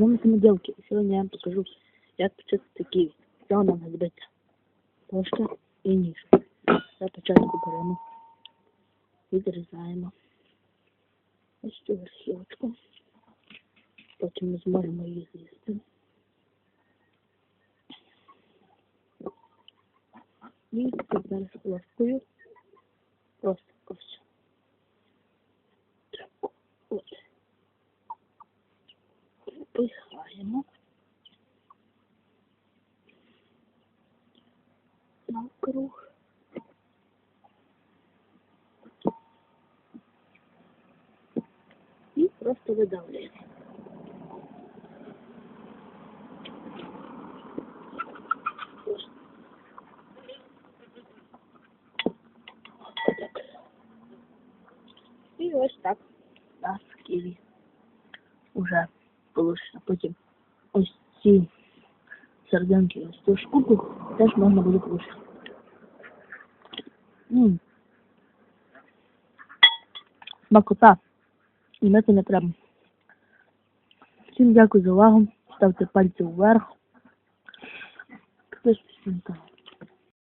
вами самоделки. И сегодня я вам покажу, як почистити ківі. Цього нам знадобиться ложка і ніж. Для початку беремо. Відрізаємо. Ось цю верхівочку. Потім ми зможемо її з'їсти. І так зараз ложкою. Пихаємо. Навкруг. І просто видавлюємо. Ось. Отак. І ось так у нас ківі уже Получится. Потім ось ці сердинки, ось цю штуку теж можна буде получити. М. Смакота. І мити не треба. Всім дякую за увагу. Ставте пальці вверх. На канал.